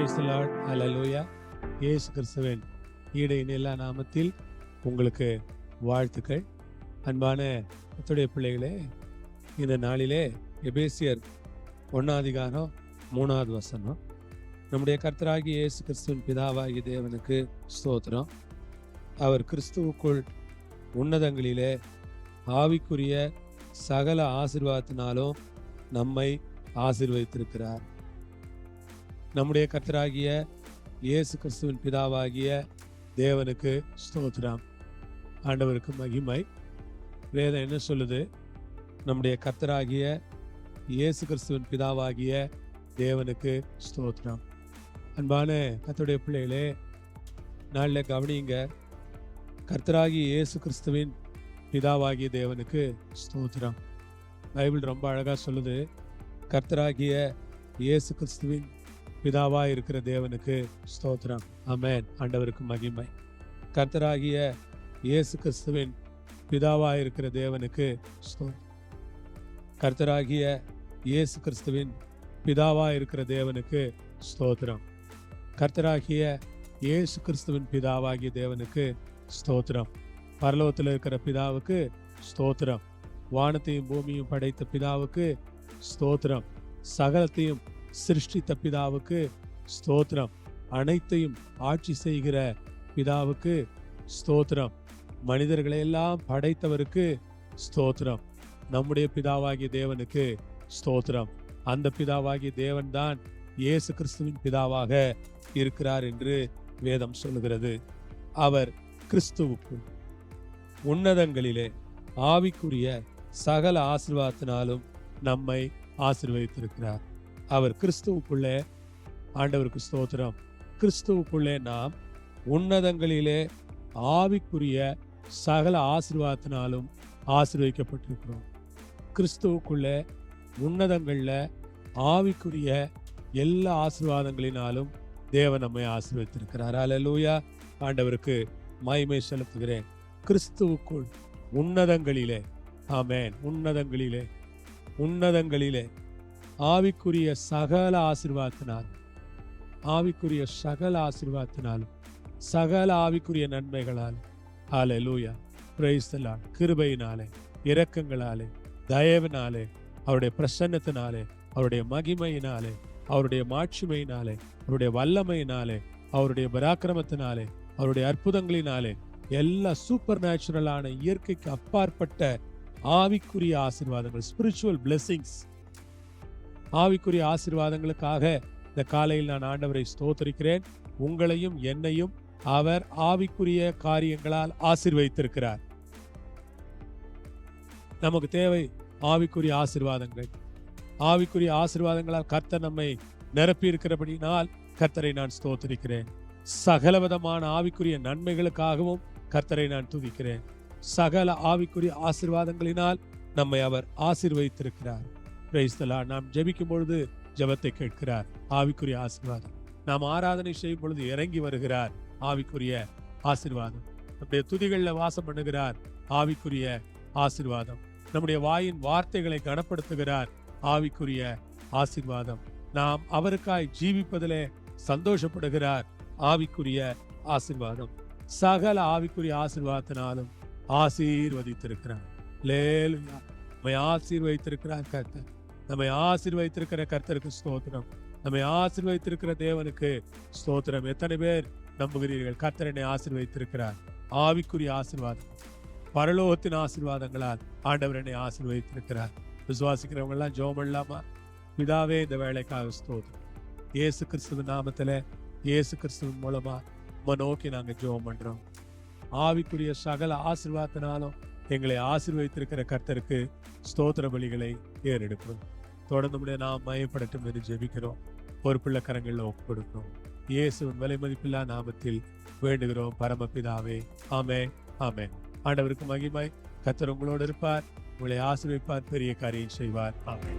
Praise the இயேசு கிறிஸ்துவின் ஈடு இணையில்லா நாமத்தில் உங்களுக்கு வாழ்த்துக்கள். அன்பான கர்த்தருடைய பிள்ளைகளே இந்த நாளிலே எபேசியர் ஒன்னாதிகாரம் மூணாவது வசனம். நம்முடைய கர்த்தராகி இயேசு கிறிஸ்துவின் பிதாவாகிய தேவனுக்கு ஸ்தோத்திரம். அவர் கிறிஸ்துவுக்குள் உன்னதங்களிலே ஆவிக்குரிய சகல ஆசிர்வாதத்தினாலும் நம்மை ஆசிர்வதித்திருக்கிறார். நம்முடைய கர்த்தராகிய இயேசு கிறிஸ்துவின் பிதாவாகிய தேவனுக்கு ஸ்தோத்திரம். ஆண்டவருக்கு மகிமை. வேதம் என்ன சொல்லுது? நம்முடைய கர்த்தராகிய இயேசு கிறிஸ்துவின் பிதாவாகிய தேவனுக்கு ஸ்தோத்திரம். அன்பான கர்த்தருடைய பிள்ளைகளே நாளில் கவனிங்க கர்த்தராகிய இயேசு கிறிஸ்துவின் பிதாவாகிய தேவனுக்கு ஸ்தோத்திரம். பைபிள் ரொம்ப அழகாக சொல்லுது. கர்த்தராகிய இயேசு கிறிஸ்துவின் பிதாவா இருக்கிற தேவனுக்கு ஸ்தோத்திரம். அமேன் ஆண்டவருக்கு மகிமை. கர்த்தராகிய இயேசு கிறிஸ்துவின் பிதாவா இருக்கிற தேவனுக்கு ஸ்தோத்திரம். கர்த்தராகிய இயேசு கிறிஸ்துவின் பிதாவா இருக்கிற தேவனுக்கு ஸ்தோத்திரம். கர்த்தராகிய இயேசு கிறிஸ்துவின் பிதாவாகிய தேவனுக்கு ஸ்தோத்திரம். பரலோகத்தில் இருக்கிற பிதாவுக்கு ஸ்தோத்திரம். வானத்தையும் பூமியும் படைத்த பிதாவுக்கு ஸ்தோத்திரம். சகலத்தையும் சிருஷ்டித்த பிதாவுக்கு ஸ்தோத்திரம். அனைத்தையும் ஆட்சி செய்கிற பிதாவுக்கு ஸ்தோத்திரம். மனிதர்களை எல்லாம் படைத்தவருக்கு ஸ்தோத்திரம். நம்முடைய பிதாவாகிய தேவனுக்கு ஸ்தோத்திரம். அந்த பிதாவாகிய தேவன்தான் இயேசு கிறிஸ்துவின் பிதாவாக இருக்கிறார் என்று வேதம் சொல்லுகிறது. அவர் கிறிஸ்துவுக்கு உன்னதங்களிலே ஆவிக்குரிய சகல ஆசிர்வாதத்தினாலும் நம்மை ஆசிர்வதித்திருக்கிறார். அவர் கிறிஸ்துவுக்குள்ளே ஆண்டவருக்கு ஸ்தோத்திரம். கிறிஸ்துவுக்குள்ளே நாம் உன்னதங்களிலே ஆவிக்குரிய சகல ஆசீர்வாதத்தினாலும் ஆசீர்வதிக்கப்பட்டிருக்கிறோம். கிறிஸ்துவுக்குள்ளே உன்னதங்களில் ஆவிக்குரிய எல்லா ஆசீர்வாதங்களினாலும் தேவன் நம்மை ஆசீர்வதித்திருக்கிறார். அலலூயா ஆண்டவருக்கு மகிமை செலுத்துகிறேன். கிறிஸ்துவுக்குள் உன்னதங்களிலே ஆமேன். உன்னதங்களிலே உன்னதங்களிலே ஆவிக்குரிய சகல ஆசீர்வாதத்தினால் ஆவிக்குரிய சகல ஆசீர்வாதத்தினாலும் சகல ஆவிக்குரிய நன்மைகளால் ஆலே லூயா பிரைஸ்தலால் கிருபையினாலே இரக்கங்களாலே தயவினாலே அவருடைய பிரசன்னத்தினாலே அவருடைய மகிமையினாலே அவருடைய மாட்சிமையினாலே அவருடைய வல்லமையினாலே அவருடைய பராக்கிரமத்தினாலே அவருடைய அற்புதங்களினாலே எல்லா சூப்பர் நேச்சுரலான இயற்கைக்கு அப்பாற்பட்ட ஆவிக்குரிய ஆசீர்வாதங்கள் ஸ்பிரிச்சுவல் blessings ஆவிக்குரிய ஆசிர்வாதங்களுக்காக இந்த காலையில் நான் ஆண்டவரை ஸ்தோத்தரிக்கிறேன். உங்களையும் என்னையும் அவர் ஆவிக்குரிய காரியங்களால் ஆசிர்வதித்திருக்கிறார். நமக்கு தேவை ஆவிக்குரிய ஆசிர்வாதங்கள். ஆவிக்குரிய ஆசிர்வாதங்களால் கர்த்தர் நம்மை நிரப்பி இருக்கிறபடினால் கர்த்தரை நான் ஸ்தோத்தரிக்கிறேன். சகலவிதமான ஆவிக்குரிய நன்மைகளுக்காகவும் கர்த்தரை நான் துதிக்கிறேன். சகல ஆவிக்குரிய ஆசிர்வாதங்களினால் நம்மை அவர் ஆசிர்வதித்திருக்கிறார். பிரைஸ்தலா நாம் ஜெபிக்கும் பொழுது ஜெபத்தை கேட்கிறார். ஆவிக்குரிய ஆசீர்வாதம். நாம் ஆராதனை செய்யும் பொழுது இறங்கி வருகிறார். ஆவிக்குரிய ஆசீர்வாதம். நம்முடைய துதிகளில் வாசம் பண்ணுகிறார். ஆவிக்குரிய ஆசீர்வாதம். நம்முடைய வாயின் வார்த்தைகளை கனப்படுத்துகிறார். ஆவிக்குரிய ஆசீர்வாதம். நாம் அவருக்காய் ஜீவிப்பதிலே சந்தோஷப்படுகிறார். ஆவிக்குரிய ஆசீர்வாதம். சகல ஆவிக்குரிய ஆசீர்வாதத்தினாலும் ஆசீர்வதித்திருக்கிறார். லேலுயா நம்மை ஆசீர்வதித்திருக்கிறார் கர்த்தர். நம்மை ஆசீர்வதித்திருக்கிற கர்த்தருக்கு ஸ்தோத்திரம். நம்மை ஆசீர்வதித்திருக்கிற தேவனுக்கு ஸ்தோத்திரம். எத்தனை பேர் நம்புகிறீர்கள்? கர்த்தர் என்னை ஆசீர்வதித்திருக்கிறார். ஆவிக்குரிய ஆசீர்வாதம் பரலோகத்தின் ஆசீர்வாதங்களால் ஆண்டவர் என்னை ஆசீர்வதித்திருக்கிறார். விசுவாசிக்கிறவங்க எல்லாம் ஜோம் இல்லாமா பிதாவே இந்த வேலைக்காக ஸ்தோத்திரம். இயேசு கிறிஸ்துவ நாமத்துல இயேசு கிறிஸ்துவின் மூலமா நம்ம நோக்கி நாங்கள் ஜெபம் பண்றோம். ஆவிக்குரிய சகல ஆசிர்வாதத்தினாலும் எங்களை ஆசிர்வதித்திருக்கிற கர்த்தருக்கு ஸ்தோத்திர பலிகளை ஏறெடுக்கிறோம். தொடர்ந்து முடிய நாம் மயப்படட்டும் என்று ஜெபிக்கிறோம். பொறுப்புள்ள கரங்களில் ஒப்பு கொடுக்கிறோம் இயேசுவின் விலை மதிப்பில்லா நாமத்தில் வேண்டுகிறோம். பரமபிதாவே ஆமே ஆமே ஆண்டவருக்கு மகிமை. கத்தர் உங்களோடு இருப்பார். உங்களை ஆசீர்வதிப்பார். பெரிய காரியம் செய்வார். ஆமே